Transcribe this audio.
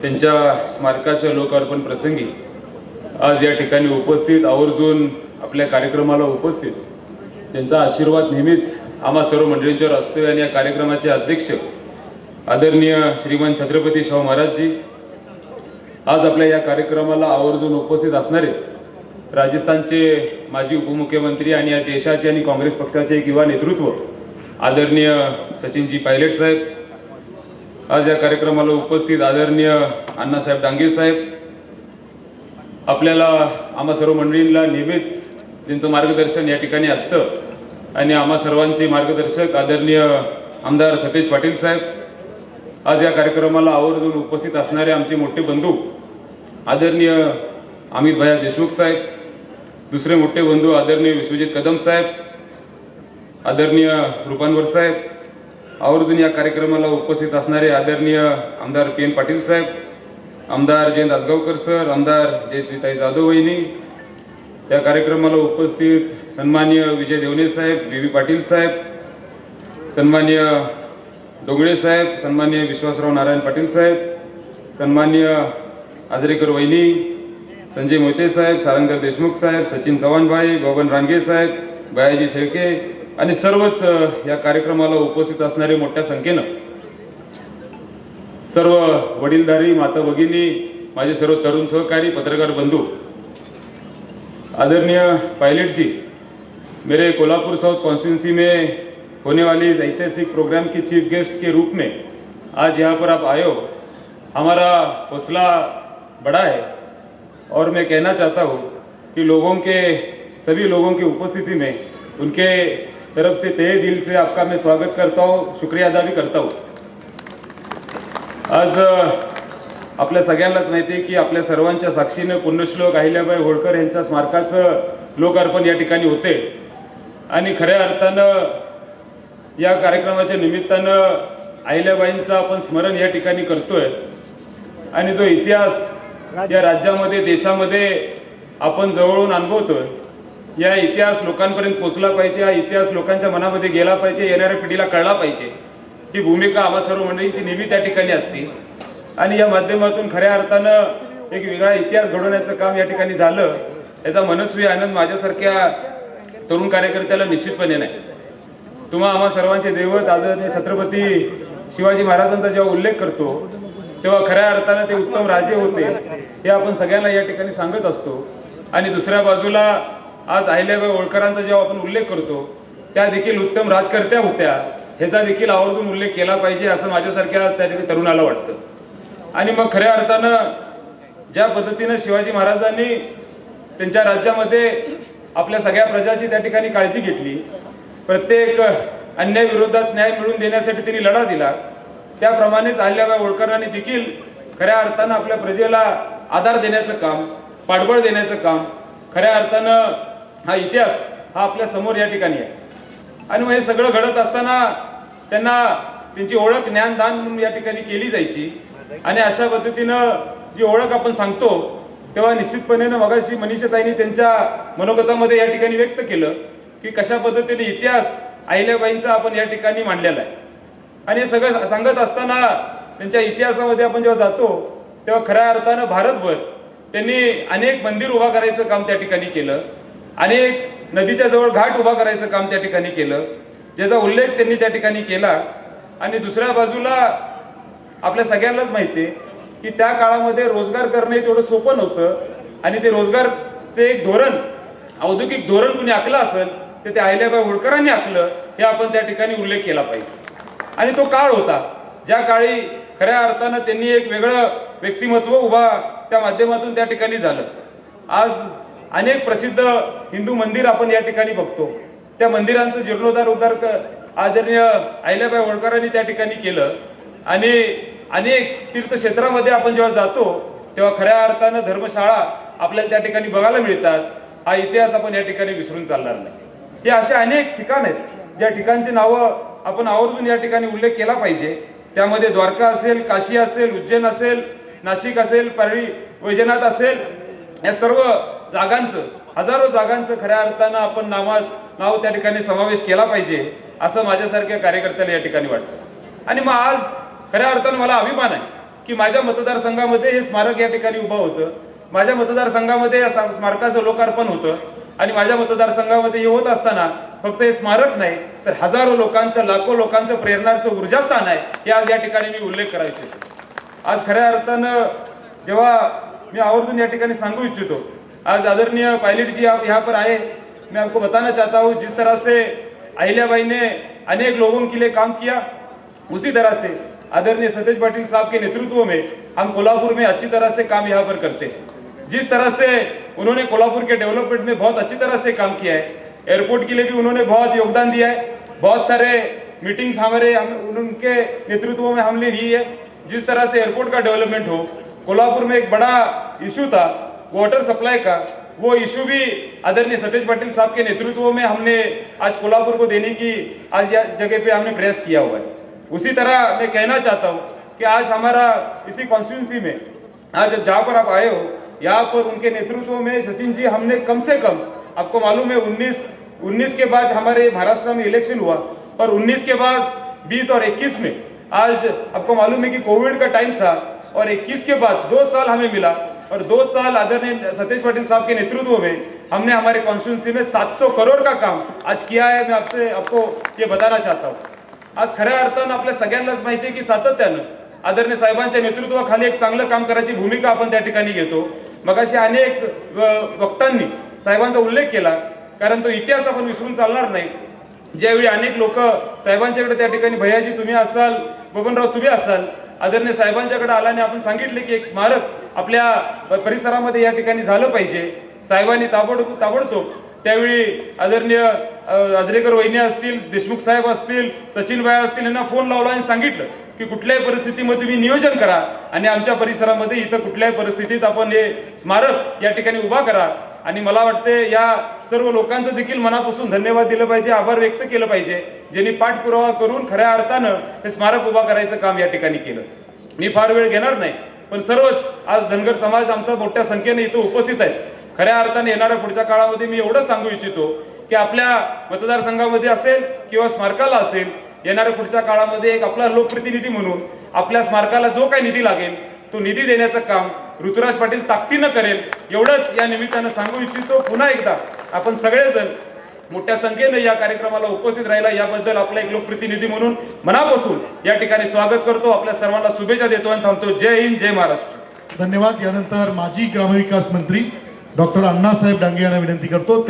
त्यांच्या स्मारकाच्या लोकार्पण प्रसंगी आज या ठिकाणी उपस्थित आवर्जून आपल्या कार्यक्रमाला उपस्थित त्यांचा आशीर्वाद नेहमीच आम्हा सर्व मंडळींच्यावर असतो आणि या कार्यक्रमाचे अध्यक्ष आदरणीय श्रीमान छत्रपती शाहू महाराजजी आज आपल्या या कार्यक्रमाला आवर्जून उपस्थित असणारे राजस्थानचे माजी उपमुख्यमंत्री आणि या देशाचे आणि काँग्रेस पक्षाचे एक युवा नेतृत्व आदरणीय सचिनजी पायलट साहेब आज या कार्यक्रमाला उपस्थित आदरणीय अण्णासाहेब डांगे साहेब. आपल्याला आम्हा सर्व मंडळींना नेहमीच त्यांचं मार्गदर्शन या ठिकाणी असतं आणि आम्हा सर्वांचे मार्गदर्शक आदरणीय आमदार सतेज पाटील साहेब. आज या कार्यक्रमाला आवर्जून उपस्थित असणारे आमचे मोठे बंधू आदरणीय अमित भैया देशमुख साहेब. दुसरे मोठे बंधू आदरणीय विश्वजित कदम साहेब. आदरणीय रूपांवर साहेब. आवर्जून या कार्यक्रमाला उपस्थित असणारे आदरणीय आमदार पी एन पाटील साहेब आमदार जयंत आसगावकर सर आमदार जयश्रीताई जाधव वहिनी या कार्यक्रमाला उपस्थित सन्मान्य विजय देवणे साहेब बी व्ही. पाटील साहेब सन्मान्य डोंगळे साहेब सन्मान्य विश्वासराव नारायण पाटील साहेब सन्मान्य आजरेकर वहिनी संजय मोहिते साहेब सारंगर देशमुख साहेब सचिन चव्हाणभाई बबन रानगे साहेब बयाजी शेळके आणि सर्वच या कार्यक्रमाला उपस्थित असणारे मोठ्या संख्येनं सर्व वडीलधारी माता भगिनी माझे सर्व तरुण सहकारी पत्रकार बंधू आदरणीय पायलट जी मेरे कोल्हापुर साउथ कॉन्स्टिट्यूंसी में होने वाली इस ऐतिहासिक प्रोग्राम के चीफ गेस्ट के रूप में आज यहाँ पर आप आए हो। हमारा हौसला बड़ा है और मैं कहना चाहता हूँ कि लोगों के सभी लोगों की उपस्थिति में उनके तरफ से तय दिल से आपका मैं स्वागत करता हूँ शुक्रिया अदा भी करता हूँ। आज आपल्या सगळ्यांनाच माहिती आहे की आपल्या सर्वांच्या साक्षीने पुण्यश्लोक अहिल्याबाई होळकर यांच्या स्मारकाचं लोकार्पण या ठिकाणी होते. आणि खऱ्या अर्थानं या कार्यक्रमाच्या निमित्तानं अहिल्याबाईंचं आपण स्मरण या ठिकाणी करतोय. आणि जो इतिहास या राज्यामध्ये देशामध्ये आपण जवळून अनुभवतोय या इतिहास लोकांपर्यंत पोचला पाहिजे हा इतिहास लोकांच्या मनामध्ये गेला पाहिजे येणाऱ्या पिढीला कळला पाहिजे. ही भूमिका आम्हा सर्व मंडळींची नेहमी त्या ठिकाणी असते. आणि या माध्यमातून खऱ्या अर्थानं एक वेगळा इतिहास घडवण्याचं काम या ठिकाणी झालं याचा मनस्वी आनंद माझ्यासारख्या तरुण कार्यकर्त्याला निश्चितपणे नाही. तुम्हा आम्हा सर्वांचे दैवत आदरणीय छत्रपती शिवाजी महाराजांचा जेव्हा उल्लेख करतो तेव्हा खऱ्या अर्थानं ते उत्तम राजे होते हे आपण सगळ्यांना या ठिकाणी सांगत असतो. आणि दुसऱ्या बाजूला आज अहिल्याबाई होळकरांचा जेव्हा आपण उल्लेख करतो त्या देखील उत्तम राजकर्त्या होत्या. ह्याचा देखील आवर्जून उल्लेख केला पाहिजे असं माझ्यासारख्या आज त्या ठिकाणी तरुणाला वाटतं. आणि मग खऱ्या अर्थानं ज्या पद्धतीनं शिवाजी महाराजांनी त्यांच्या राज्यामध्ये आपल्या सगळ्या प्रजाची त्या ठिकाणी काळजी घेतली प्रत्येक अन्यायविरोधात न्याय मिळवून देण्यासाठी त्यांनी लढा दिला त्याप्रमाणेच अहिल्याबाई होळकरांनी देखील खऱ्या अर्थानं आपल्या प्रजेला आधार देण्याचं काम पाठबळ देण्याचं काम खऱ्या अर्थानं हा इतिहास हा आपल्यासमोर या ठिकाणी आहे. आणि मग हे सगळं घडत असताना त्यांना त्यांची ओळख ज्ञानदान म्हणून या ठिकाणी केली जायची. आणि अशा पद्धतीनं जी ओळख आपण सांगतो तेव्हा निश्चितपणे मगाशी मनीषाताईंनी त्यांच्या मनोगतामध्ये या ठिकाणी व्यक्त केलं की कशा पद्धतीने इतिहास अहिल्याबाईंचा आपण या ठिकाणी मांडलेला आहे. आणि हे सगळं सांगत असताना त्यांच्या इतिहासामध्ये आपण जेव्हा जातो तेव्हा खऱ्या अर्थानं भारतभर त्यांनी अनेक मंदिर उभा करायचं काम त्या ठिकाणी केलं. अनेक नदीच्या जवळ घाट उभा करायचं काम त्या ठिकाणी केलं. ज्याचा उल्लेख त्यांनी त्या ठिकाणी केला. आणि दुसऱ्या बाजूला आपल्या सगळ्यांनाच माहिती आहे की त्या काळामध्ये रोजगार करणे तेवढं सोपं नव्हतं. आणि ते रोजगारचे एक धोरण औद्योगिक धोरण कुणी आखलं असेल तर ते अहिल्याबाई होळकरांनी आखलं हे आपण त्या ठिकाणी उल्लेख केला पाहिजे. आणि तो काळ होता ज्या काळी खऱ्या अर्थानं त्यांनी एक वेगळं व्यक्तिमत्व उभा त्या माध्यमातून त्या ठिकाणी झालं. आज अनेक प्रसिद्ध हिंदू मंदिर आपण या ठिकाणी बघतो. त्या मंदिरांचं जीर्णोद्धार उद्धार आदरणीय अहिल्याबाई होळकरांनी त्या ठिकाणी केलं. आणि अनेक तीर्थक्षेत्रामध्ये आपण जेव्हा जातो तेव्हा खऱ्या अर्थानं धर्मशाळा आपल्याला त्या ठिकाणी बघायला मिळतात. हा इतिहास आपण या ठिकाणी विसरून चालणार नाही. हे असे अनेक ठिकाण आहेत ज्या ठिकाणची नावं आपण आवर्जून या ठिकाणी उल्लेख केला पाहिजे. त्यामध्ये द्वारका असेल काशी असेल उज्जैन असेल नाशिक असेल परळी वैजनाथ असेल या सर्व जागांचं हजारो जागांचं खऱ्या अर्थानं आपण नामात नाव त्या ठिकाणी समावेश केला पाहिजे असं माझ्यासारख्या कार्यकर्त्याला या ठिकाणी वाटतं. आणि मग आज खऱ्या अर्थानं मला अभिमान आहे की माझ्या मतदारसंघामध्ये हे स्मारक या ठिकाणी उभं होतं माझ्या मतदारसंघामध्ये या सा- स्मारकाचं लोकार्पण होतं आणि माझ्या मतदारसंघामध्ये हे होत असताना फक्त हे स्मारक नाही तर हजारो लोकांचं लाखो लोकांचं प्रेरणाचं ऊर्जास्थान आहे हे आज या ठिकाणी मी उल्लेख करायचे. आज खऱ्या अर्थानं जेव्हा मी आवर्जून या ठिकाणी सांगू इच्छितो आज आदरणीय पायलट जी, आप यहाँ पर आए। मैं आपको बताना चाहता हूँ, जिस तरह से अहिल्याबाई ने अनेक लोगों के लिए काम किया, उसी तरह से आदरणीय सतेज पाटिल साहब के नेतृत्व में हम कोल्हापुर में अच्छी तरह से काम यहाँ पर करते हैं। जिस तरह से उन्होंने कोल्हापुर के डेवलपमेंट में बहुत अच्छी तरह से काम किया है, एयरपोर्ट के लिए भी उन्होंने बहुत योगदान दिया है, बहुत सारे मीटिंग्स हमारे, हम, उनके नेतृत्व में हमने ली है। जिस तरह से एयरपोर्ट का डेवलपमेंट हो, कोल्हापुर में एक बड़ा इशू था वाटर सप्लाई का, वो इशू भी आदरणीय सतीश पाटिल साहब के नेतृत्व में हमने आज कोल्हापुर को देने की, आज जगह पे हमने प्रयास किया हुआ है। उसी तरह मैं कहना चाहता हूँ कि आज हमारा इसी कॉन्स्टिट्यूंसी में, आज जहाँ पर आप आए हो, यहाँ पर उनके नेतृत्व में सचिन जी हमने कम से कम, आपको मालूम है 19 19 के बाद हमारे महाराष्ट्र में इलेक्शन हुआ और 19 के बाद 20 और 21 में, आज आपको मालूम है कि कोविड का टाइम था और 21 के बाद दो साल हमें मिला। और दो साल आदरणीय सतीश पाटिल साहब के नेतृत्व में हमने हमारे कॉन्स्टिट्यूंसी में 700 करोड़ का काम आज किया है। मैं आपसे आपको ये बताना चाहता हूँ। आज खऱ्या अर्थानं आपल्या सगळ्यांनाच माहिती आहे की सातत्यानं आदरणीय साहेबांच्या नेतृत्वाखाली एक चांगलं काम करायची भूमिका आपण त्या ठिकाणी घेतो. मग अशी अनेक वक्तांनी साहेबांचा उल्लेख केला कारण तो इतिहास आपण विसरून चालणार नाही. ज्यावेळी अनेक लोक साहेबांच्याकडे त्या ठिकाणी भैयाजी तुम्ही असाल बबनराव तुम्ही असाल. आदरणीय साहेबांच्याकडे आल्याने आपण सांगितले की एक स्मारक आपल्या परिसरामध्ये या ठिकाणी झालं पाहिजे. साहेबांनी ताबडतोब ताबडतोब त्यावेळी आदरणीय आजरेकर वहिनी असतील देशमुख साहेब असतील सचिन भाई असतील यांना फोन लावला आणि सांगितलं की कुठल्याही परिस्थितीमध्ये तुम्ही नियोजन करा आणि आमच्या परिसरामध्ये इथं कुठल्याही परिस्थितीत आपण हे स्मारक या ठिकाणी उभा करा. आणि मला वाटते या सर्व लोकांचं देखील मनापासून धन्यवाद दिलं पाहिजे आभार व्यक्त केलं पाहिजे ज्यांनी पाठपुरावा करून खऱ्या अर्थानं हे स्मारक उभा करायचं काम या ठिकाणी केलं. मी फार वेळ घेणार नाही. पण सर्वच आज धनगर समाज आमचा मोठ्या संख्येने इथं उपस्थित आहे खऱ्या अर्थाने येणाऱ्या पुढच्या काळामध्ये मी एवढं सांगू इच्छितो की आपल्या मतदारसंघामध्ये असेल किंवा स्मारकाला असेल येणाऱ्या पुढच्या काळामध्ये एक आपला लोकप्रतिनिधी म्हणून आपल्या स्मारकाला जो काही निधी लागेल तो निधी देण्याचं काम ऋतुराज पाटील ताकदीनं करेल. एवढंच या निमित्तानं सांगू इच्छितो. पुन्हा एकदा आपण सगळेजण मोठ्या संख्येने या कार्यक्रमाला उपस्थित राहिला. याबद्दल आपला एक लोकप्रतिनिधी म्हणून मनापासून या ठिकाणी स्वागत करतो. आपल्या सर्वांना शुभेच्छा देतो आणि थांबतो. जय हिंद जय महाराष्ट्र. धन्यवाद. यानंतर माजी ग्रामविकास मंत्री डॉक्टर अण्णासाहेब डांगे यांना विनंती करतो.